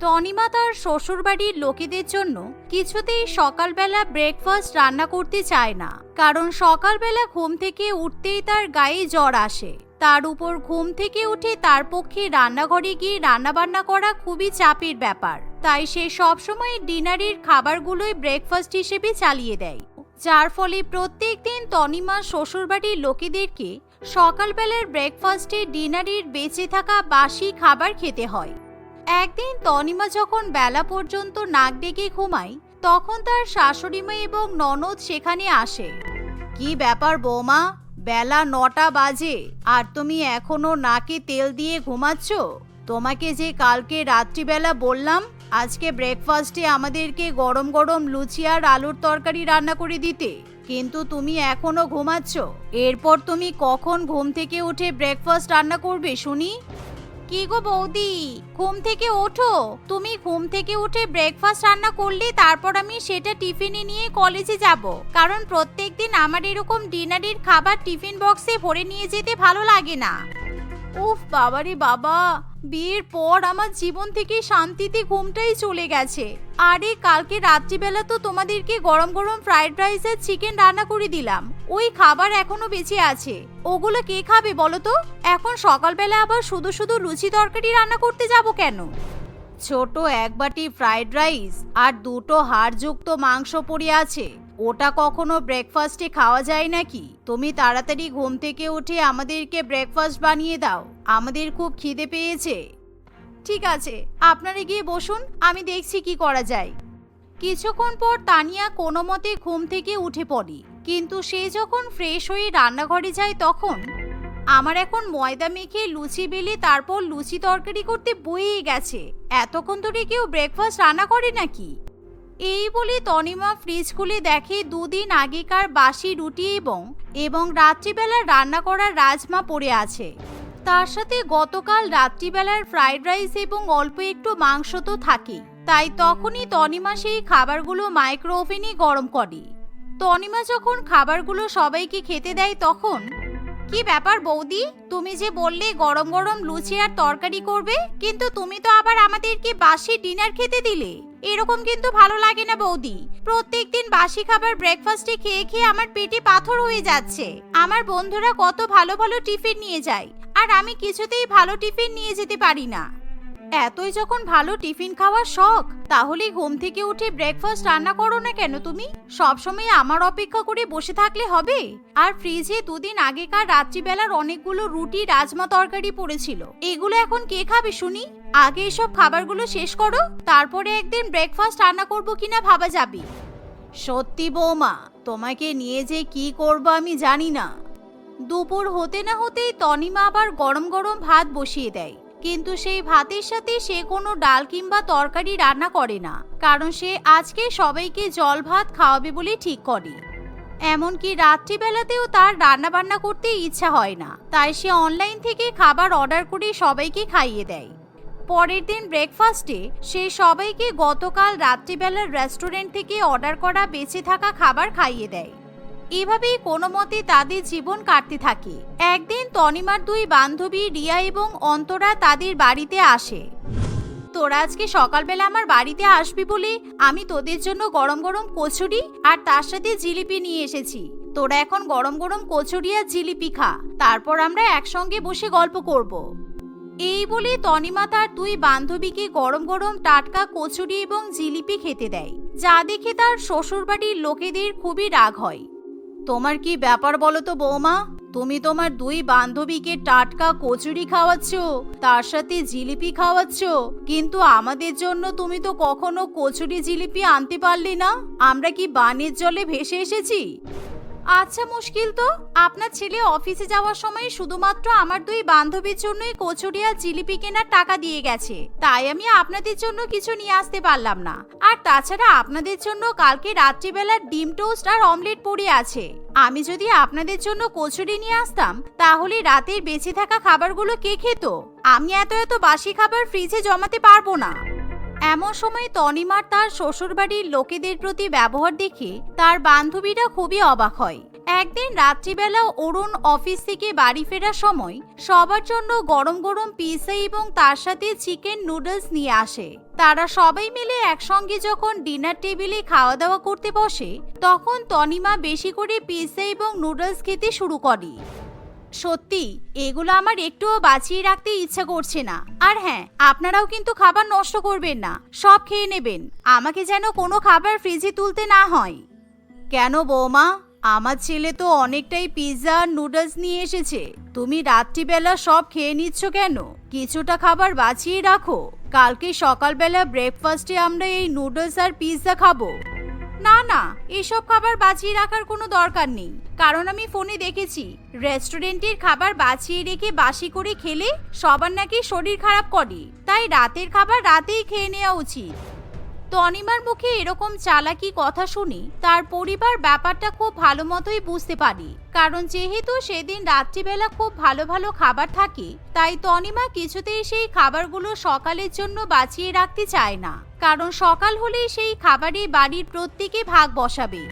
তনিমা তার শ্বশুরবাড়ির লোকেদের জন্য কিছুতেই সকালবেলা ব্রেকফাস্ট রান্না করতে চায় না। কারণ সকালবেলা ঘুম থেকে উঠতেই তার গায়ে জ্বর আসে। তার উপর ঘুম থেকে উঠে তার পক্ষে রান্নাঘরে গিয়ে রান্নাবান্না করা খুবই চাপের ব্যাপার। তাই সে সবসময় ডিনারের খাবারগুলোই ব্রেকফাস্ট হিসেবে চালিয়ে দেয়। যার ফলে প্রত্যেক দিন তনিমার শ্বশুরবাড়ির লোকেদেরকে সকালবেলার ব্রেকফাস্টে ডিনারের বেঁচে থাকা বাসি খাবার খেতে হয়। একদিন তনিমা যখন বেলা পর্যন্ত নাক ডেকে ঘুমায়, তখন তার শাশুড়িমা এবং ননদ সেখানে আসে। কি ব্যাপার বৌমা? বেলা নটা বাজে, আর তুমি এখনও নাকে তেল দিয়ে ঘুমাচ্ছ? তোমাকে যে কালকে রাত্রিবেলা বললাম, আজকে ব্রেকফাস্টে আমাদেরকে গরম গরম লুচি আর আলুর তরকারি রান্না করে দিতে। কিন্তু তুমি এখনও ঘুমাচ্ছ। এরপর তুমি কখন ঘুম থেকে উঠে ব্রেকফাস্ট রান্না করবে, শুনি? কি গো বৌদি? ঘুম থেকে ওঠো। তুমি ঘুম থেকে উঠে ব্রেকফাস্ট রান্না করলে তারপর আমি সেটা টিফিনে নিয়ে কলেজে যাব। কারণ প্রত্যেকদিন আমার এরকম ডিনারের খাবার টিফিন বক্সে ভরে নিয়ে যেতে ভালো লাগে না। উফ, বাবারে বাবা। বিয়ের পর আমার জীবন থেকে শান্তিতে ঘুমটাই চলে গেছে। আরে, কালকে রাত্রিবেলা তো তোমাদেরকে গরম গরম ফ্রাইড রাইস আর চিকেন রান্না করে দিলাম। ওই খাবার এখনও বেঁচে আছে। ওগুলো কে খাবে বলো তো? এখন সকালবেলা আবার শুধু শুধু লুচি তরকারি রান্না করতে যাব কেন? ছোট এক বাটি ফ্রাইড রাইস আর দুটো হাড়যুক্ত মাংস পড়ে আছে। ওটা কখনো ব্রেকফাস্টে খাওয়া যায় নাকি? তুমি তাড়াতাড়ি ঘুম থেকে উঠে আমাদেরকে ব্রেকফাস্ট বানিয়ে দাও। আমাদের খুব খিদে পেয়েছে। ঠিক আছে, আপনারা গিয়ে বসুন, আমি দেখছি কি করা যায়। কিছুক্ষণ পর তানিয়া কোনো মতে ঘুম থেকে উঠে পড়ে। কিন্তু সে যখন ফ্রেশ হয়ে রান্নাঘরে যায় তখন আমার এখন ময়দা মেখে লুচি বেলে তারপর লুচি তরকারি করতে বয়েই গেছে। এতক্ষণ ধরে কেউ ব্রেকফাস্ট রান্না করে নাকি? এই বলে তনিমা ফ্রিজ খুলে দেখে দুদিন আগেকার বাসি রুটি এবং এবং রাত্রিবেলা রান্না করা রাজমা পড়ে আছে। তার সাথে গতকাল রাত্রিবেলার ফ্রাইড রাইস এবং অল্প একটু মাংস তো থাকে তাই তখনই তনিমা সেই খাবারগুলো মাইক্রো ওভেনে গরম করে। তনিমা যখন খাবারগুলো সবাইকে খেতে দেয় তখন, কি ব্যাপার বৌদি? তুমি যে বললে গরম গরম লুচি আর তরকারি করবে, কিন্তু তুমি তো আবার আমাদেরকে বাসি ডিনার খেতে দিলে। এরকম কিন্তু ভালো লাগে না বৌদি। প্রত্যেকদিন বাসি খাবার ব্রেকফাস্টে খেয়ে খেয়ে আমার পেটে পাথর হয়ে যাচ্ছে। আমার বন্ধুরা কত ভালো ভালো টিফিন নিয়ে যায়। আর আমি কিছুতেই ভালো টিফিন নিয়ে যেতে পারি না। এতই যখন ভালো টিফিন খাওয়ার শখ তাহলে ঘুম থেকে উঠে ব্রেকফাস্ট রান্না করো না কেন তুমি? সবসময় আমার অপেক্ষা করে বসে থাকলে হবে? আর ফ্রিজে দুদিন আগেকার রাত্রিবেলার অনেকগুলো রুটি, রাজমা তরকারি পড়েছিল। এগুলো এখন কে খাবে শুনি? আগে এসব খাবারগুলো শেষ করো, তারপরে একদিন ব্রেকফাস্ট রান্না করব কিনা ভাবা যাবে। সত্যি বৌমা, তোমাকে নিয়ে যে কি করব আমি জানি না। দুপুর হতে না হতেই তনিমা আবার গরম গরম ভাত বসিয়ে দেয়। কিন্তু সেই ভাতের সাথে সে কোনো ডাল কিংবা তরকারি রান্না করে না, কারণ সে আজকে সবাইকে জল ভাত খাওয়াবে বলে ঠিক করে। এমনকি রাত্রিবেলাতেও তার রান্না বান্না করতে ইচ্ছা হয় না, তাই সে অনলাইন থেকে খাবার অর্ডার করে সবাইকে খাইয়ে দেয়। পরের দিন ব্রেকফাস্টে সে সবাইকে গতকাল রাত্রিবেলার রেস্টুরেন্ট থেকে অর্ডার করা বেঁচে থাকা খাবার খাইয়ে দেয়। এভাবেই কোনো মতে তাদের জীবন কাটতে থাকে। একদিন তনিমার দুই বান্ধবী রিয়া এবং অন্তরা তাদের বাড়িতে আসে। তোরা আজকে সকালবেলা আমার বাড়িতে আসবি বলে আমি তোদের জন্য গরম গরম কচুরি আর তার সাথে জিলিপি নিয়ে এসেছি। তোরা এখন গরম গরম কচুরি আর জিলিপি খা, তারপর আমরা একসঙ্গে বসে গল্প করব। এই বলে তনিমা তার দুই বান্ধবীকে গরম গরম টাটকা কচুরি এবং জিলিপি খেতে দেয়, যা দেখে তার শ্বশুরবাড়ির লোকেদের খুবই রাগ হয়। তোমার কি ব্যাপার বলো তো, বৌমা? তুমি তোমার দুই বান্ধবীকে টাটকা কচুরি খাওয়াচ্ছ, তার সাথে জিলিপি খাওয়াচ্ছ, কিন্তু আমাদের জন্য তুমি তো কখনো কচুরি জিলিপি আনতে পারলি না। আমরা কি বানের জলে ভেসে এসেছি? আচ্ছা মুশকিল তো। আপনার ছেলে অফিসে যাওয়ার সময় শুধুমাত্র আমার দুই বান্ধবীর জন্যই কচুরি আর জিলিপি কেনার টাকা দিয়ে গেছে। তাই আমি আপনাদের জন্য কিছু নিয়ে আসতে পারলাম না। আর তাছাড়া আপনাদের জন্য কালকে রাত্রিবেলার ডিম টোস্ট আর অমলেট পড়ে আছে। আমি যদি আপনাদের জন্য কচুরি নিয়ে আসতাম, তাহলে রাতের বেঁচে থাকা খাবারগুলো কে খেত? আমি এত এত বাসি খাবার ফ্রিজে জমাতে পারব না। এমন সময় তনিমার তার শ্বশুরবাড়ির লোকেদের প্রতি ব্যবহার দেখে তার বান্ধবীরা খুবই অবাক হয়। একদিন রাত্রিবেলা অরুণ অফিস থেকে বাড়ি ফেরার সময় সবার জন্য গরম গরম পিৎজা এবং তার সাথে চিকেন নুডলস নিয়ে আসে। তারা সবাই মিলে একসঙ্গে যখন ডিনার টেবিলে খাওয়া দাওয়া করতে বসে, তখন তনিমা বেশি করে পিৎজা এবং নুডলস খেতে শুরু করে। সত্যি, এগুলো আমার একটুও বাঁচিয়ে রাখতে ইচ্ছা করছে না। আর হ্যাঁ আপনারাও কিন্তু খাবার নষ্ট করবেন না, সব খেয়ে নেবেন। আমাকে যেন কোনো খাবার ফ্রিজে তুলতে না হয়। কেন বৌমা? আমার ছেলে তো অনেকটাই পিৎজা নুডলস নিয়ে এসেছে। তুমি রাত্রিবেলা সব খেয়ে নিচ্ছ কেন? কিছুটা খাবার বাঁচিয়ে রাখো। কালকে সকালবেলা ব্রেকফাস্টে আমরা এই নুডলস আর পিৎজা খাব। না না, এসব খাবার বাঁচিয়ে রাখার কোনো দরকার নেই। কারণ আমি ফোনে দেখেছি, রেস্টুরেন্টের খাবার বাঁচিয়ে রেখে বাসি করে খেলে সবার নাকি শরীর খারাপ করে। তাই রাতের খাবার রাতেই খেয়ে নেওয়া উচিত। তনিমার মুখে এরকম চালাকি কথা শুনি তার পরিবার ব্যাপারটা খুব ভালো মতোই বুঝতে পারি। কারণ যেহেতু সেদিন রাত্রিবেলা খুব ভালো ভালো খাবার থাকে, তাই তনিমা কিছুতেই সেই খাবারগুলো সকালের জন্য বাঁচিয়ে রাখতে চায় না। কারণ সকাল হলেই সেই খাবারে বাড়ির প্রত্যেকে ভাগ বসাবে।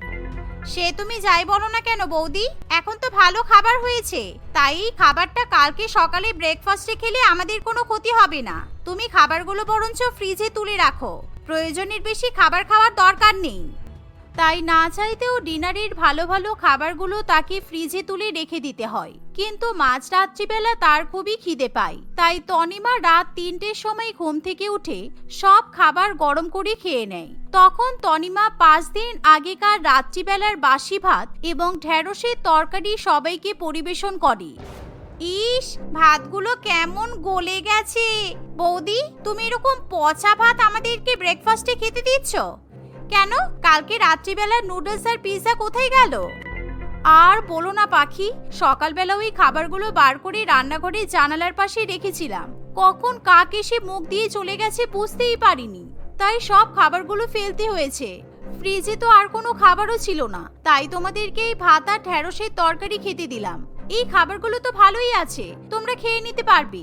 সে তুমি যাই বলো না কেন বৌদি? এখন তো ভালো খাবার হয়েছে। তাই এই খাবারটা কালকে সকালে ব্রেকফাস্টে খেলে আমাদের কোনো ক্ষতি হবে না। তুমি খাবারগুলো বরঞ্চ ফ্রিজে তুলে রাখো। প্রয়োজনের বেশি খাবার খাওয়ার দরকার নেই। তাই না চাইতেও ডিনারের ভালো ভালো খাবারগুলো তাকে ফ্রিজে তুলে রেখে দিতে হয়। কিন্তু মাঝ রাত্রিবেলা তার খুবই খিদে পায়। তাই তনিমা রাত তিনটের সময় ঘুম থেকে উঠে সব খাবার গরম করে খেয়ে নেয়। তখন তনিমা পাঁচ দিন আগেকার রাত্রিবেলার বাসি ভাত এবং ঢেঁড়সের তরকারি সবাইকে পরিবেশন করে। ইস, ভাতগুলো কেমন গলে গেছে। বৌদি, তুমি এরকম পচা ভাত আমাদেরকে ব্রেকফাস্টে খেতে দিচ্ছ? কেন? কালকে রাত্রিবেলা নুডলস আর পিৎজা কোথায় গেল? আর বলো না পাখি, সকালবেলা ওই খাবারগুলো বার করে রান্নাঘরে জানালার পাশে রেখেছিলাম। কখন কাক এসে মুখ দিয়ে চলে গেছে বুঝতেই পারিনি। তাই সব খাবারগুলো ফেলতে হয়েছে। ফ্রিজে তো আর কোনো খাবারও ছিল না। তাই তোমাদেরকে এই ভাত আর ঢেঁড়সের তরকারি খেতে দিলাম। এই খাবারগুলো তো ভালোই আছে, তোমরা খেয়ে নিতে পারবে।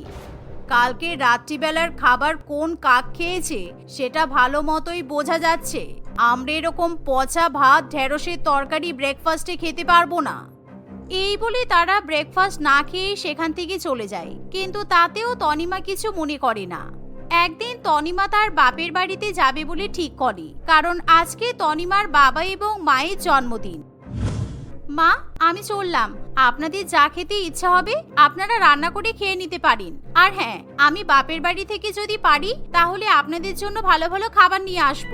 কালকে রাত্রিবেলার খাবার কোন কাক খেয়েছে, সেটা ভালো মতোই বোঝা যাচ্ছে। আমরা এরকম পচা ভাত, ঢেঁড়সের তরকারি ব্রেকফাস্টে খেতে পারব না। এই বলে তারা ব্রেকফাস্ট না খেয়েই সেখান থেকে চলে যায়। কিন্তু তাতেও তনিমা কিছু মনে করে না। একদিন তনিমা তার বাপের বাড়িতে যাবে বলে ঠিক করে, কারণ আজকে তনিমার বাবা এবং মায়ের জন্মদিন। মা, আমি চললাম। আপনাদের যা খেতে ইচ্ছা হবে, আপনারা রান্না করে খেয়ে নিতে পারেন। আর হ্যাঁ আমি বাপের বাড়ি থেকে যদি পারি, তাহলে আপনাদের জন্য ভালো ভালো খাবার নিয়ে আসব।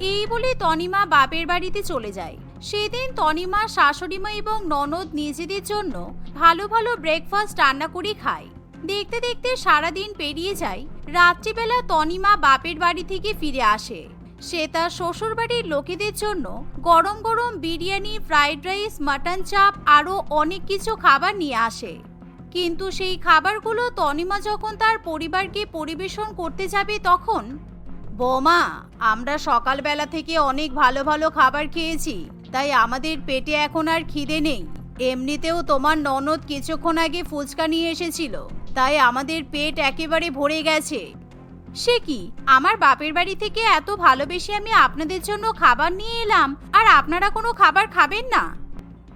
এই বলে তনিমা বাপের বাড়িতে চলে যায়। সেদিন তনিমা, শাশুড়িমা এবং ননদ নিজেদের জন্য ভালো ভালো ব্রেকফাস্ট রান্না করে খায়। দেখতে দেখতে সারাদিন পেরিয়ে যায়, রাত্রিবেলা তনিমা বাপের বাড়ি থেকে ফিরে আসে। সে তার শ্বশুর বাড়ির লোকেদের জন্য গরম গরম বিরিয়ানি ফ্রাইড রাইস মাটন চাপ আরও অনেক কিছু খাবার নিয়ে আসে। কিন্তু সেই খাবারগুলো তনিমা যখন তার পরিবারকে পরিবেশন করতে যাবে তখন বৌমা, আমরা সকালবেলা থেকে অনেক ভালো ভালো খাবার খেয়েছি, তাই আমাদের পেটে এখন আর খিদে নেই। এমনিতেও তোমার ননদ কিছুক্ষণ আগে ফুচকা নিয়ে এসেছিল, তাই আমাদের পেট একেবারে ভরে গেছে। সে কি, আমার বাপের বাড়ি থেকে এত ভালোবেসে আমি আপনাদের জন্য খাবার নিয়ে এলাম, আর আপনারা কোনো খাবার খাবেন না?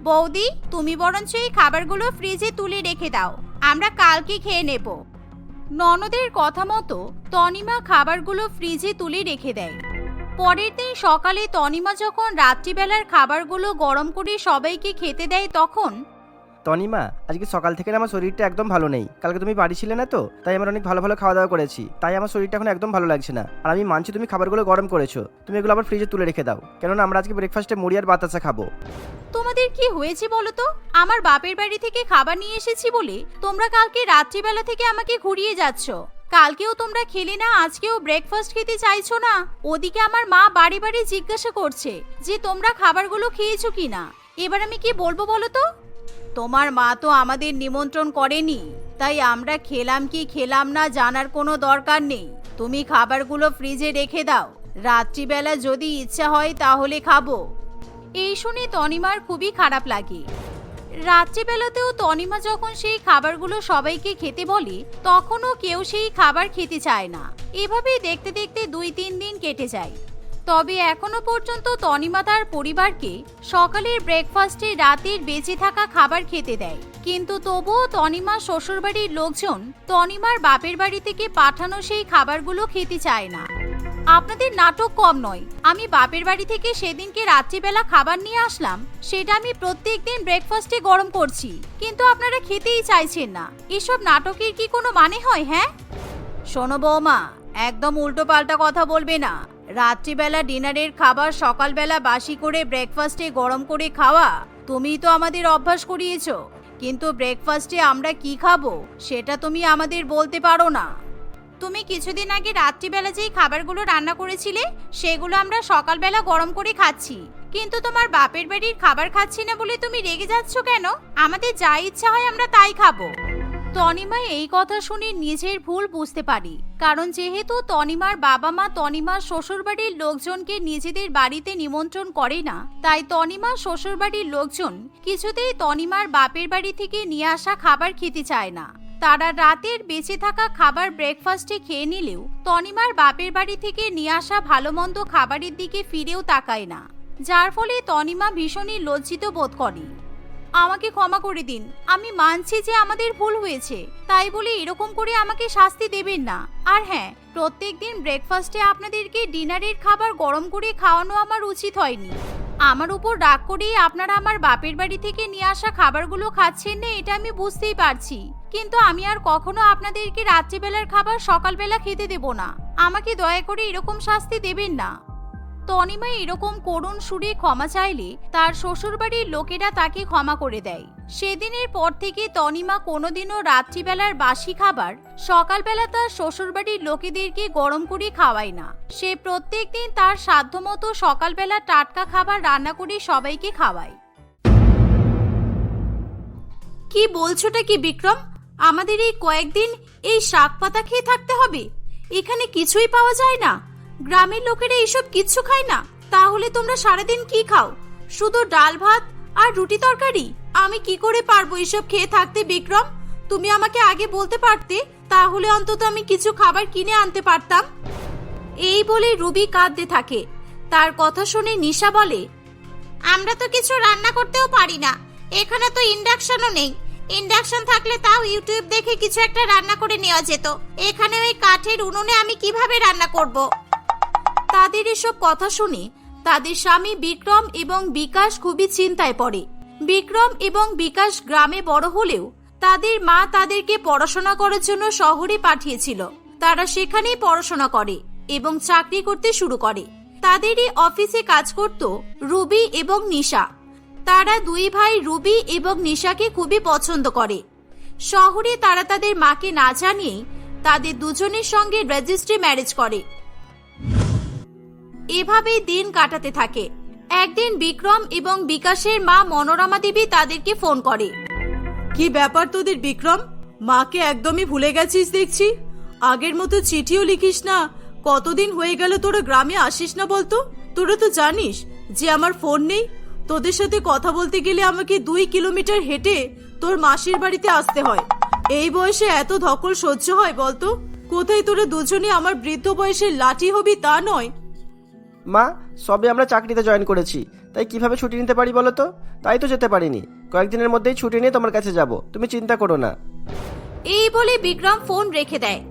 বৌদি, তুমি বরঞ্চ এই খাবারগুলো ফ্রিজে তুলে রেখে দাও, আমরা কালকে খেয়ে নেব। ননদের কথা মতো তনিমা খাবারগুলো ফ্রিজে তুলে রেখে দেয়। পরের দিন সকালে তনিমা যখন রাত্রিবেলার খাবারগুলো গরম করে সবাইকে খেতে দেয়, তখন তনিমা, আজকে সকাল থেকে আমার শরীরটা একদম ভালো নেই। কালকে তুমি বাড়ি ছিলে না তো, তাই আমার অনেক ভালো ভালো খাওয়া দাওয়া করেছি। তাই আমার শরীরটা এখন একদম ভালো লাগছে না। আর আমি মানছি তুমি খাবারগুলো গরম করেছ। তুমি এগুলো আবার ফ্রিজে তুলে রেখে দাও। কেননা আমরা আজকে ব্রেকফাস্টে মুড়ি আর বাতাসা খাব। তোমাদের কি হয়েছে বলো তো? আমার বাপের বাড়ি থেকে খাবার নিয়ে এসেছি বলে তোমরা কালকে রাত্রিবেলা থেকে আমাকে ঘুরিয়ে যাচ্ছ। কালকেও তোমরা খেলে না, আজকেও ব্রেকফাস্ট খেতে চাইছো না। ওদিকে আমার মা বাড়ি বাড়ি জিজ্ঞাসা করছে যে তোমরা খাবারগুলো খেয়েছো কিনা? এবার আমি কি বলব বলো তো? তোমার মা তো আমাদের নিমন্ত্রণ করেনি, তাই আমরা খেলাম কি খেলাম না জানার কোনো দরকার নেই। তুমি খাবারগুলো ফ্রিজে রেখে দাও। রাত্রিবেলা যদি ইচ্ছা হয় তাহলে খাব। এই শুনে তনিমার খুবই খারাপ লাগে। রাত্রিবেলাতেও তনিমা যখন সেই খাবারগুলো সবাইকে খেতে বলে, তখনও কেউ সেই খাবার খেতে চায় না। এভাবেই দেখতে দেখতে দুই তিন দিন কেটে যায়। তবে এখনও পর্যন্ত তনিমা তার পরিবারকে সকালের ব্রেকফাস্টে রাতের বেঁচে থাকা খাবার খেতে দেয়। কিন্তু তবুও তনিমার শ্বশুরবাড়ির লোকজন তনিমার বাপের বাড়ি থেকে পাঠানো সেই খাবারগুলো খেতে চায় না। আপনাদের নাটক কম নয়। আমি বাপের বাড়ি থেকে সেদিনকে রাত্রিবেলা খাবার নিয়ে আসলাম, সেটা আমি প্রত্যেক দিন ব্রেকফাস্টে গরম করছি। কিন্তু আপনারা খেতেই চাইছেন না। এসব নাটকের কি কোনো মানে হয় হ্যাঁ? শোনো বৌমা, একদম উল্টো পাল্টা কথা বলবে না। রাত্রিবেলা ডিনারের খাবার সকালবেলা বাসি করে ব্রেকফাস্টে গরম করে খাওয়া, তুমিই তো আমাদের অভ্যাস করিয়েছো। কিন্তু ব্রেকফাস্টে আমরা কি খাব, সেটা তুমি আমাদের বলতে পারো না। তুমি কিছুদিন আগে রাত্রিবেলা যেই খাবারগুলো রান্না করেছিলে, সেগুলো আমরা সকালবেলা গরম করে খাচ্ছি। কিন্তু তোমার বাপের বাড়ির খাবার খাচ্ছি না বলে তুমি রেগে যাচ্ছ কেন? আমাদের যা ইচ্ছা হয় আমরা তাই খাব। তনিমা এই কথা শুনে নিজের ভুল বুঝতে পারি। কারণ যেহেতু তনিমার বাবা মা তনিমার শ্বশুরবাড়ির লোকজনকে নিজেদের বাড়িতে নিমন্ত্রণ করে না, তাই তনিমা শ্বশুরবাড়ির লোকজন কিছুতেই তনিমার বাপের বাড়ি থেকে নিয়ে আসা খাবার খেতে চায় না। তারা রাতের বেঁচে থাকা খাবার ব্রেকফাস্টে খেয়ে নিলেও তনিমার বাপের বাড়ি থেকে নিয়ে আসা ভালো মন্দ খাবারের দিকে ফিরেও তাকায় না। যার ফলে তনিমা ভীষণই লজ্জিত বোধ করে। আমাকে ক্ষমা করে দিন। আমি মানছি যে আমাদের ভুল হয়েছে। তাই বলে এরকম করে আমাকে শাস্তি দেবেন না। আর হ্যাঁ প্রত্যেকদিন ব্রেকফাস্টে আপনাদেরকে ডিনারের খাবার গরম করে খাওয়ানো আমার উচিত হয়নি। আমার উপর রাগ করেই আপনারা আমার বাপের বাড়ি থেকে নিয়ে আসা খাবারগুলো খাচ্ছেন না, এটা আমি বুঝতেই পারছি। কিন্তু আমি আর কখনো আপনাদেরকে রাত্রিবেলার খাবার সকালবেলা খেতে দেব না। আমাকে দয়া করে এরকম শাস্তি দেবেন না। তনিমা এরকম করুণ সুরে ক্ষমা চাইলে তার শ্বশুরবাড়ির লোকেরা তাকে ক্ষমা করে দেয়। সেদিনের পর থেকে তনিমা কোনোদিনও রাত্রিবেলার বাসি খাবার, সকালবেলা তার শ্বশুরবাড়ির লোকেদেরকে গরম করে খাওয়ায় না। সে প্রত্যেক দিন তার সাধ্যমতো সকালবেলা টাটকা খাবার রান্না করে সবাইকে খাওয়ায়। কি বলছোটা কি বিক্রম? আমাদের এই কয়েকদিন এই শাক পাতা খেয়ে থাকতে হবে। এখানে কিছুই পাওয়া যায় না। গ্রামের লোকেরা এসব কিচ্ছু খায় না। তাহলে তোমরা সারাদিন কি খাও? শুধু ডাল ভাত আর রুটি তরকারি? আমি কি করে পারব এসব খেয়ে থাকতে, বিক্রম? তুমি আমাকে আগে বলতে পারতে? তাহলে অন্তত আমি কিছু খাবার কিনে আনতে পারতাম। এই বলে রুবি কাঁদতে থাকে। তার কথা শুনে নিশা বলে, আমরা তো কিছু রান্না করতেও পারি না। এখানে তো ইন্ডাকশনও নেই। ইন্ডাকশন থাকলে তাও ইউটিউব দেখে কিছু একটা রান্না করে নেওয়া যেত। এখানে ওই কাঠের উনুনে আমি কীভাবে রান্না করব? তাদের এসব কথা শুনে তাদের স্বামী বিক্রম এবং বিকাশ খুবই চিন্তায় পড়ে। বিক্রম এবং বিকাশ গ্রামে বড় হলেও তাদের মা তাদেরকে পড়াশোনা করার জন্য শহরে পাঠিয়েছিল। তারা সেখানেই পড়াশোনা করে এবং চাকরি করতে শুরু করে। তাদেরই অফিসে কাজ করত রুবি এবং নিশা। তারা দুই ভাই রুবি এবং নিশাকে খুবই পছন্দ করে। শহরে তারা তাদের মাকে না জানিয়ে তাদের দুজনের সঙ্গে রেজিস্ট্রি ম্যারেজ করে। এভাবেই দিন কাটাতে থাকে। একদিন বিক্রম এবং বিকাশের মা মনোরমা দেবী তাদেরকে ফোন করে। কি ব্যাপার তোদের বিক্রম? মাকে একদমই ভুলে গেছিস দেখছি। আগের মতো চিঠিও লিখিস না। কতদিন হয়ে গেল তোরা গ্রামে আসিস না বলতো? তোরা তো জানিস যে আমার ফোন নেই। তোদের সাথে কথা বলতে গেলে আমাকে দুই কিলোমিটার হেঁটে তোর মাসির বাড়িতে আসতে হয়। এই বয়সে এত ধকল সহ্য হয় বলতো? কোথায় তোরা দুজনে আমার বৃদ্ধ বয়সে লাঠি হবি তা নয়। মা সবে আমরা চাকরিতে জয়েন করেছি। তাই কীভাবে ছুটি নিতে পারি বলো তো? তাই তো যেতে পারিনি। কয়েকদিনের মধ্যেই ছুটি নিয়ে তোমার কাছে যাব। তুমি চিন্তা করো না। এই বলে বিক্রম ফোন রেখে দেয়।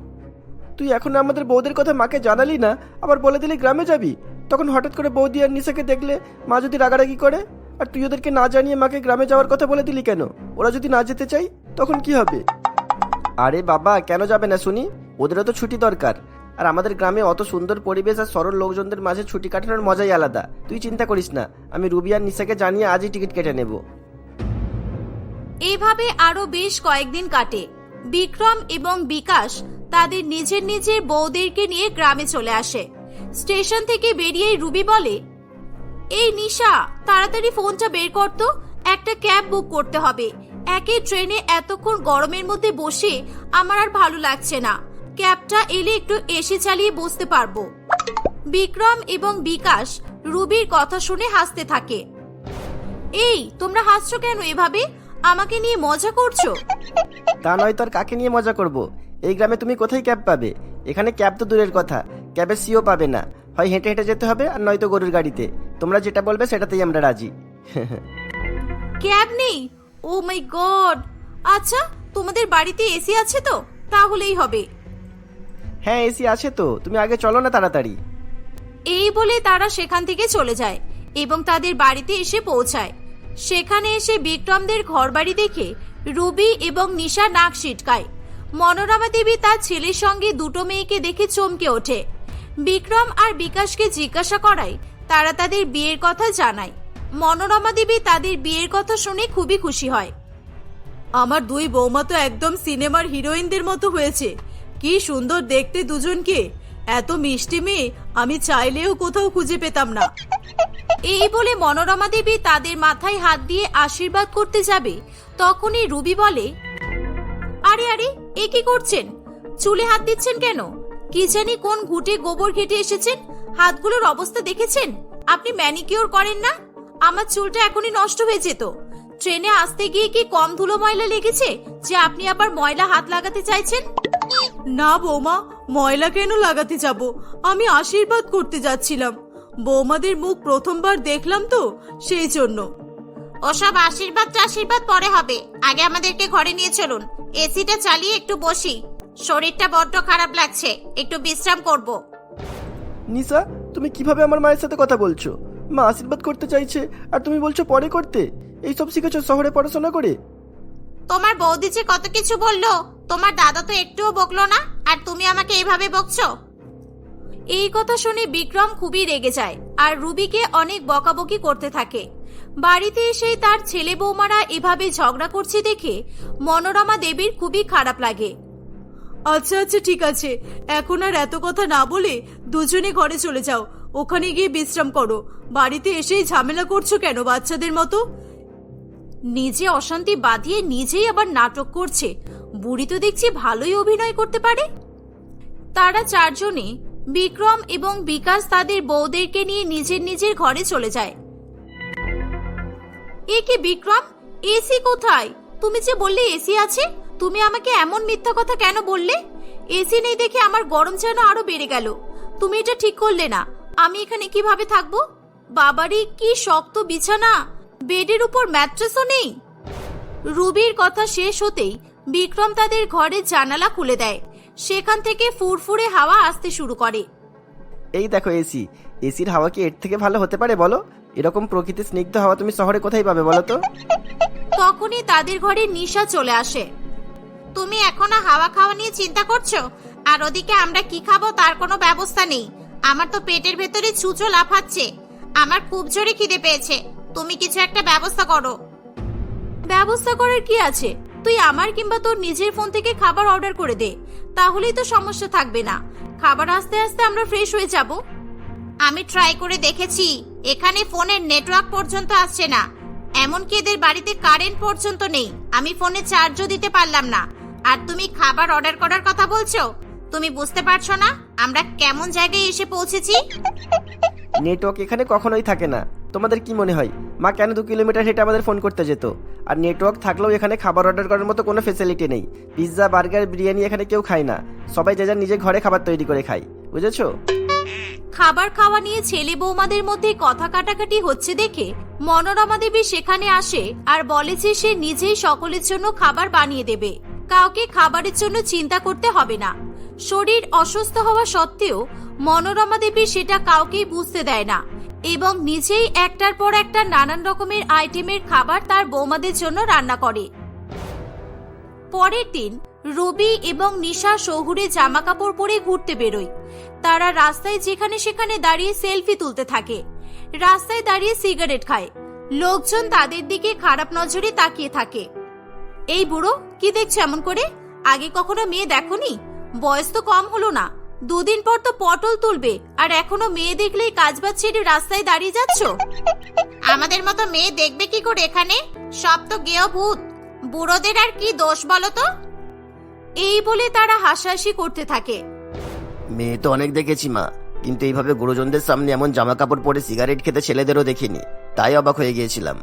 তুই এখন আমাদের বৌদের কথা মাকে জানালি না? আবার বলে দিলি গ্রামে যাবি? তখন হঠাৎ করে বৌদি আর নিশাকে দেখলে মা যদি রাগারাগি করে আর তুই ওদেরকে না জানিয়ে মাকে গ্রামে যাওয়ার কথা বলে দিলি কেন? ওরা যদি না যেতে চাই তখন কি হবে? আরে বাবা কেন যাবে না শুনি? ওদেরও তো ছুটি দরকার। আর আমাদের গ্রামে অত সুন্দর পরিবেশ আর সরল লোকজনদের মাঝে ছুটি কাটানোর মজাই আলাদা। তুই চিন্তা করিস না, আমি রুবি আর নিশাকে জানিয়ে আজই টিকিট কেটে নেব। এইভাবে আরও বেশ কয়েকদিন কাটে। বিক্রম এবং বিকাশ তাদের নিজের নিজের বউদেরকে নিয়ে গ্রামে চলে আসে। স্টেশন থেকে বেরিয়ে রুবি বলে, এই নিশা, তাড়াতাড়ি ফোনটা বের করতো একটা ক্যাব বুক করতে হবে। একে ট্রেনে এতক্ষণ গরমের মধ্যে বসে আমার আর ভালো লাগছে না। ক্যাবটা এলে একটু এসি চালিয়ে বসতে পারব। বিক্রম এবং বিকাশ রুবির কথা শুনে হাসতে থাকে। এই তোমরা হাসছো কেন এভাবে? আমাকে নিয়ে মজা করছ? তা নয় তোর কাকে নিয়ে মজা করব? এই গ্রামে তুমি কোথায় ক্যাব পাবে? এখানে ক্যাব তো দূরের কথা ক্যাবের সিও পাবে না। হয় হেঁটে হেঁটে যেতে হবে আর নয়তো গরুর গাড়িতে। তোমরা যেটা বলবে সেটাতেই আমরা রাজি। ক্যাব নেই? ও মাই গড আচ্ছা তোমাদের বাড়িতে এসি আছে তো? তাহলেই হবে। হ্যাঁ এসি আছে তো। তুমি আগে চলো না তাড়াতাড়ি। এই বলে তারা সেখান থেকে চলে যায় এবং তাদের বাড়িতে এসে পৌঁছায়। সেখানে এসে বিক্রমদের ঘরবাড়ি দেখে রুবি এবং নিশা নাক সিটকায়। মনোরমা দেবী তার ছেলের সঙ্গে দুটো মেয়েকে দেখে চমকে ওঠে। বিক্রম আর বিকাশকে জিজ্ঞাসা করায় তারা তাদের বিয়ের কথা জানায়। মনোরমা দেবী তাদের বিয়ের কথা শুনে খুবই খুশি হয়। আমার দুই বৌমা তো একদম সিনেমার হিরোইনদের মতো হয়েছে। কি সুন্দর দেখতে দুজনকে। এত মিষ্টি মেয়ে, আমি চাইলেও কোথাও খুঁজে পেতাম না। এই বলে মনোরমা দেবী তাদের মাথায় হাত দিয়ে আশীর্বাদ করতে যাবে। তখনই রুবি বলে, আরে আরে, এ কি করছেন? চুলে হাত দিচ্ছেন কেন? কি জানি কোন ঘুটে গোবর ঘেটে এসেছেন? হাতগুলোর অবস্থা দেখেছেন? আপনি ম্যানিকিওর করেন না? আমার চুলটা এখনই নষ্ট হয়ে যেত। ট্রেনে আসতে গিয়ে কি কম ধুলো ময়লা লেগেছে যে আপনি আবার ময়লা হাত লাগাতে চাইছেন? না বৌমা ময়লা কেন লাগাতে যাব? আমি আশীর্বাদ করতে যাচ্ছিলাম। বৌমাদের মুখ প্রথমবার দেখলাম তো সেই জন্য। ওসব আশীর্বাদ আশীর্বাদ পরে হবে। আগে আমাদেরকে ঘরে নিয়ে চলুন। এসিটা চালিয়ে একটু বসি। শরীরটা বড্ড খারাপ লাগছে। একটু বিশ্রাম করব। নিশা তুমি কীভাবে আমার মায়ের সাথে কথা বলছো? মা আশীর্বাদ করতে চাইছে আর তুমি বলছো পরে করতে। এইসব শিখেছো শহরে পড়াশোনা করে? তোমার বৌদি যে কত কিছু বলল তোমার দাদা তো একটুও বকলো না, আর তুমি আমাকে এভাবে বকছো? এই কথা শুনে বিক্রম খুবই রেগে যায়, আর রুবিকে অনেক বকাবকি করতে থাকে। বাড়িতে এসে তার ছেলে বৌমারা এভাবে ঝগড়া করছে দেখে মনোরমা দেবীর খুবই খারাপ লাগে। আচ্ছা আচ্ছা ঠিক আছে। এখন আর এত কথা না বলে দুজনে ঘরে চলে যাও। ওখানে গিয়ে বিশ্রাম করো। বাড়িতে এসেই ঝামেলা করছ কেন বাচ্চাদের মতো? নিজে অশান্তি বাঁধিয়ে নিজেই আবার নাটক করছে। বুড়ি তো দেখছি ভালোই অভিনয় করতে পারে। তারা চারজনে বিক্রম এবং বিকাশ তাদের বউদেরকে নিয়ে নিজের নিজের ঘরে চলে যায়। এ কি বিক্রম? এসি কোথায়? তুমি যে বললে এসি আছে, তুমি আমাকে এমন মিথ্যা কথা কেন বললে? এসি নেই দেখে আমার গরম যেন আরও বেড়ে গেল। তুমি এটা ঠিক করলে না। আমি এখানে কীভাবে থাকব? বাবারই কি শক্ত বিছানা। বেডের উপর ম্যাট্রেসও নেই। রুবির কথা শেষ হতেই বিক্রম তাদের ঘরের জানালা খুলে দেয়। সেখান থেকে ফুরফুরে হাওয়া আসতে শুরু করে। এই দেখো এসি। এসির হাওয়া কি এর থেকে ভালো হতে পারে বলো? এরকম প্রকৃতির স্নিগ্ধ হাওয়া তুমি শহরে কোথায় পাবে বলো তো? তখনই তাদের ঘরে নিশা চলে আসে। তুমি এখনও হাওয়া খাওয়া নিয়ে চিন্তা করছ? আর ওদিকে আমরা কি খাব তার কোনো ব্যবস্থা নেই। আমার তো পেটের ভেতরে ছুঁচো লাফাচ্ছে। আমার খুব জোরে খিদে পেয়েছে। তুমি কিছু একটা ব্যবস্থা করো। ব্যবস্থা করার কি আছে? তুই আমার কিংবা তোর নিজের ফোন থেকে খাবার অর্ডার করে দে। তাহলেই তো সমস্যা থাকবে না। খাবার আস্তে আস্তে আমরা ফ্রেশ হয়ে যাব। আমি ট্রাই করে দেখেছি, এখানে ফোনের নেটওয়ার্ক পর্যন্ত আসছে না। এমনকি এদের বাড়িতে কারেন্ট পর্যন্ত নেই। আমি ফোনে চার্জও দিতে পারলাম না। আর তুমি খাবার অর্ডার করার কথা বলছো? তুমি বুঝতে পারছ না আমরা কেমন জায়গায় এসে পৌঁছেছি? নেটওয়ার্ক এখানে কখনোই থাকে না। তোমাদের কি মনে হয়? মা কেন দু কিলোমিটার হেঁটে আমাদের ফোন করতে যেত? আর নেটওয়ার্ক থাকলেও এখানে খাবার অর্ডার করার মতো কোনো ফেসিলিটি নেই। পিৎজা বার্গার বিরিয়ানি এখানে কেউ খায় না। সবাই যে যার নিজের ঘরে খাবার তৈরি করে খায়। বুঝেছ? খাবার খাওয়া নিয়ে ছেলে বৌমাদের মধ্যে কথা কাটাকাটি হচ্ছে দেখে মনোরমা দেবী সেখানে আসে আর বলে যে সে নিজেই সকলের জন্য খাবার বানিয়ে দেবে। কাউকে খাবারের জন্য চিন্তা করতে হবে না। শরীর অসুস্থ হওয়া সত্ত্বেও মনোরমা দেবী সেটা কাউকেই বুঝতে দেয় না এবং নিজেই একটার পর একটা নানান রকমের আইটেমের খাবার তার বৌমাদের জন্য রান্না করে। পরের দিন রবি এবং নিশা শহুরে জামা কাপড় পরে ঘুরতে বেরোয়। তারা রাস্তায় যেখানে সেখানে দাঁড়িয়ে সেলফি তুলতে থাকে। রাস্তায় দাঁড়িয়ে সিগারেট খায়। লোকজন তাদের দিকে খারাপ নজরে তাকিয়ে থাকে। এই বুড়ো, কি দেখছ এমন করে? আগে কখনো মেয়ে দেখনি? বয়স তো কম হলো না। দুদিন পর তো পটল তুলবে আর এখনও মেয়ে দেখলেই কাজবাজ ছেড়ে রাস্তায় দাঁড়িয়ে যাচ্ছ? আমাদের মতো মেয়ে দেখবে কি করে এখানে? সব তো গেও ভূত বুড়োদের আর কি দোষ বলো তো? এই বলে তারা হাসাহাসি করতে থাকে। মেয়ে তো অনেক দেখেছি মা কিন্তু এইভাবে গুরুজনদের সামনে এমন জামা কাপড় পরে সিগারেট খেতে ছেলেদেরও দেখিনি তাই অবাক হয়ে গিয়েছিলাম।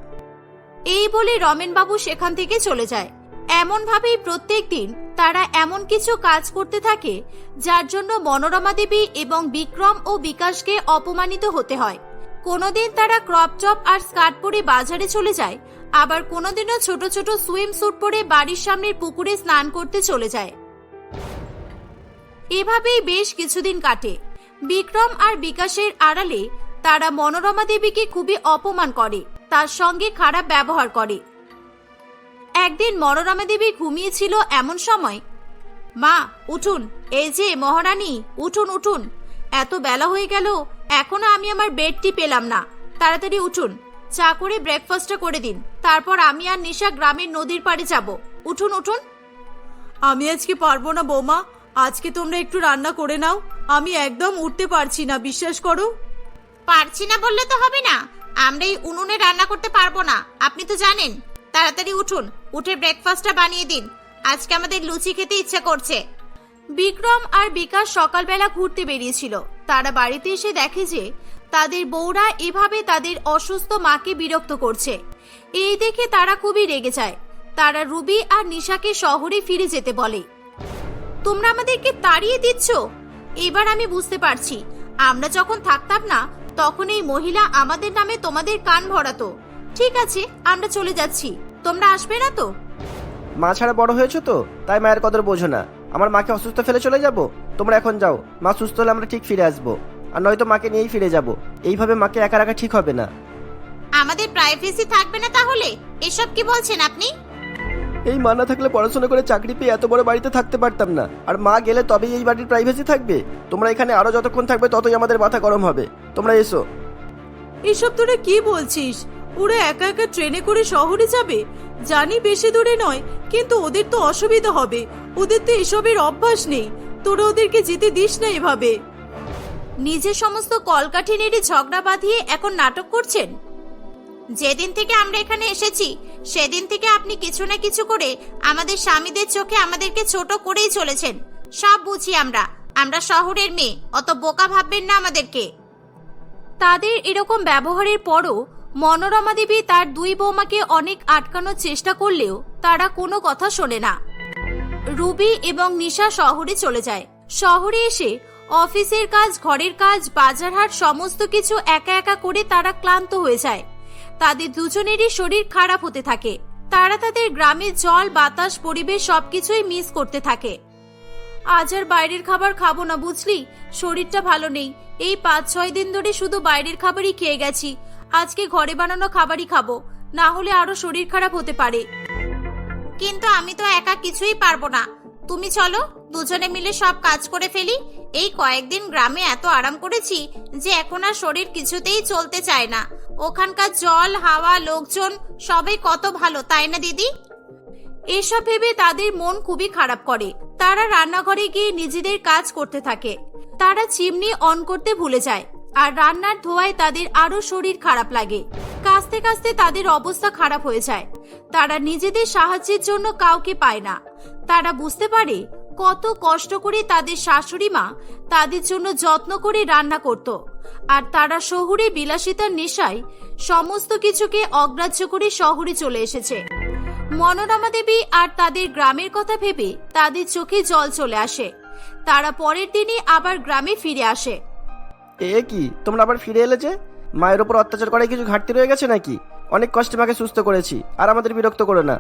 এই বলে রমেনবাবু সেখান থেকে চলে যায়। এমনভাবেই প্রত্যেক দিন তারা এমন কিছু কাজ করতে থাকে, যার জন্য মনোরমা দেবী এবং বিক্রম ও বিকাশকে অপমানিত হতে হয়। কোনোদিন তারা ক্রপ টপ আর স্কার্ট পরে বাজারে চলে যায়, আবার কোনোদিনও ছোট ছোট সুইম স্যুট পরে বাড়ির সামনের পুকুরে স্নান করতে চলে যায়। এভাবেই বেশ কিছুদিন কাটে। বিক্রম আর বিকাশের আড়ালে তারা মনোরমা দেবীকে খুবই অপমান করে, তার সঙ্গে খারাপ ব্যবহার করে। একদিন মনোরমা দেবী ঘুমিয়েছিল এমন সময়। মা, উঠুন, এই যে মহারানী, উঠুন উঠুন। এত বেলা হয়ে গেল, এখনও আমি আমার বেডটি পেলাম না। তাড়াতাড়ি উঠুন, চা করে ব্রেকফাস্টটা করে দিন। তারপর আমি আর নিশা গ্রামের নদীর পাড়ে যাব। উঠুন উঠুন। আমি আজকে পারব না বৌমা, আজকে তোমরা একটু রান্না করে নাও। আমি একদম উঠতে পারছি না, বিশ্বাস করো। পারছি না বললে তো হবে না। আমরা এই উনুনে রান্না করতে পারব না, আপনি তো জানেন। তাড়াতাড়ি উঠুন, উঠে ব্রেকফাস্টটা বানিয়ে দিন। আজকে আমাদের লুচি খেতে ইচ্ছে করছে। বিক্রম আর বিকাশ সকালবেলা ঘুরতে বেরিয়েছিল। তারা বাড়িতে এসে দেখে যে, তাদের বউরা এভাবে তাদের অসুস্থ মাকে বিরক্ত করছে। এই দেখে তারা খুবই রেগে যায়। তারা রুবি আর নিশাকে শহরে ফিরে যেতে বলে। তোমরা আমাদেরকে তাড়িয়ে দিচ্ছ? এবার আমি বুঝতে পারছি। আমরা যখন থাকতাম না, তখন এই মহিলা আমাদের নামে তোমাদের কান ভরাতো। ঠিক আছে আমরা চলে যাচ্ছি। তোমরা আসবে না তো? মা ছাড়া বড় হয়েছো তো? তাই মায়ের কদর বোঝো না। আমার মাকে অসুস্থ ফেলে চলে যাব? তোমরা এখন যাও। মা সুস্থ হলে আমরা ঠিক ফিরে আসব। আর নয়তো মাকে নিয়েই ফিরে যাব। এইভাবে মাকে একা রাখা ঠিক হবে না। আমাদের প্রাইভেসি থাকবে না তাহলে? এসব কি বলছেন আপনি? এই মা না থাকলে পড়াশোনা করে চাকরি পেয়ে এত বড় বাড়িতে থাকতে পারতাম না। আর মা গেলে তবেই এই বাড়ির প্রাইভেসি থাকবে। তোমরা এখানে আরও যতক্ষণ থাকবে ততই আমাদের মাথা গরম হবে। তোমরা এসো। এসব তোরা কি বলছিস? ওরা একা একা ট্রেনে করে শহরে যাবে? জানি বেশি দূরে নয় কিন্তু ওদের তো অসুবিধা হবে। ওদের তো এসবের অভ্যাস নেই। তোরা ওদেরকে যেতে দিস না এভাবে। নিজের সমস্ত কলকাঠি নেড়ে ঝগড়া বাঁধিয়ে এখন নাটক করছেন? যেদিন থেকে আমরা এখানে এসেছি সেদিন থেকে আপনি কিছু না কিছু করে আমাদের স্বামীদের চোখে আমাদেরকে ছোট করেই চলেছেন। সব বুঝি আমরা। আমরা শহরের মেয়ে অত বোকা ভাববেন না আমাদেরকে। তাদের এরকম ব্যবহারের পরও মনোরমা দেবী তার দুই বৌমাকে অনেক আটকানোর চেষ্টা করলেও তারা কোনো কথা শোনে না। রুবি এবং নিশা শহরে চলে যায়। শহরে এসে অফিসের কাজ, ঘরের কাজ বাজারহাট সমস্ত কিছু একা একা করে তারা ক্লান্ত হয়ে যায়। তাদের দুজনেরই শরীর খারাপ হতে থাকে। তারা তাদের গ্রামের জল, বাতাস, পরিবেশ সবকিছুই মিস করতে থাকে। আজ আর বাইরের খাবার খাব না, বুঝলি? শরীরটা ভালো নেই। এই পাঁচ ছয় দিন ধরে শুধু বাইরের খাবারই খেয়ে গেছি। আজকে ঘরে বানানো খাবারই খাব, না হলে আরও শরীর খারাপ হতে পারে। কিন্তু আমি তো একা কিছুই পারব না। তুমি চলো, দুজনে মিলে সব কাজ করে ফেলি। এই কয়েকদিন গ্রামে এত আরাম করেছি যে এখন আর শরীর কিছুতেই চলতে চায় না। ওখানকার জল, হাওয়া, লোকজন, সবাই কত ভালো, তাই না দিদি? এসব ভেবে তাদের মন খুবই খারাপ করে। তারা রান্নাঘরে গিয়ে নিজেদের কাজ করতে থাকে। তারা চিমনি অন করতে ভুলে যায়। আর রান্নার ধোয়ায় তাদের আরও শরীর খারাপ লাগে। কাস্তে কাস্তে তাদের অবস্থা খারাপ হয়ে যায়। তারা নিজেদের সাহায্যের জন্য কাউকে পায় না। তারা বুঝতে পারে কত কষ্ট করে তাদের শাশুড়ি মা তাদের জন্য যত্ন করে রান্না করত। আর তারা শহুরে বিলাসিতার নেশায় সমস্ত কিছুকে অগ্রাহ্য করে শহরে চলে এসেছে। মনোরমা দেবী আর তাদের গ্রামের কথা ভেবে তাদের চোখে জল চলে আসে। তারা পরের দিনই আবার গ্রামে ফিরে আসে। এ কি? তোমরা আবার ফিরে এলে যে? মায়ের ওপর অত্যাচার করায় কিছু ঘাটতি রয়ে গেছে নাকি? অনেক কষ্টে মাকে সুস্থ করেছি, আর আমাদের বিরক্ত করো না।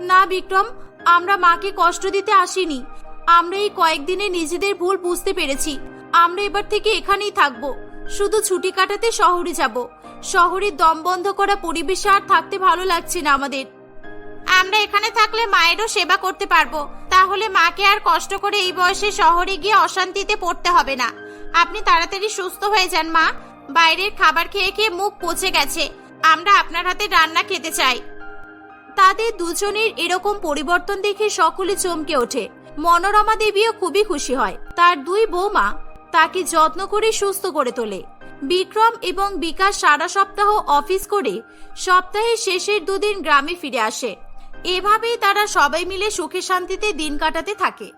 না, বিক্রম, আমরা মাকে কষ্ট দিতে আসিনি। আমরা এই কয়েকদিনে নিজেদের ভুল বুঝতে পেরেছি। আমরা এবার থেকে এখানেই থাকব। শুধু ছুটি কাটাতে শহরে যাব। শহরের দম বন্ধ করা পরিবেশে আর থাকতে ভালো লাগছে না আমাদের। আমরা এখানে থাকলে মায়েরও সেবা করতে পারব। তাহলে মাকে আর কষ্ট করে এই বয়সে শহরে গিয়ে অশান্তিতে পড়তে হবে না। আপনি তাড়াতাড়ি সুস্থ হয়ে যান, মা। বাইরের খাবার খেয়ে খেয়ে মুখ পচে গেছে। আমরা আপনার হাতে রান্না খেতে চাই। তাদের দুজনের এরকম পরিবর্তন দেখে সকলে চমকে ওঠে। মনোরমা দেবীও খুবই খুশি হয়। তার দুই বৌমা তাকে যত্ন করে সুস্থ করে তোলে। বিক্রম এবং বিকাশ সারা সপ্তাহ অফিস করে সপ্তাহের শেষের দুদিন গ্রামে ফিরে আসে। এভাবেই তারা সবাই মিলে সুখে শান্তিতে দিন কাটাতে থাকে।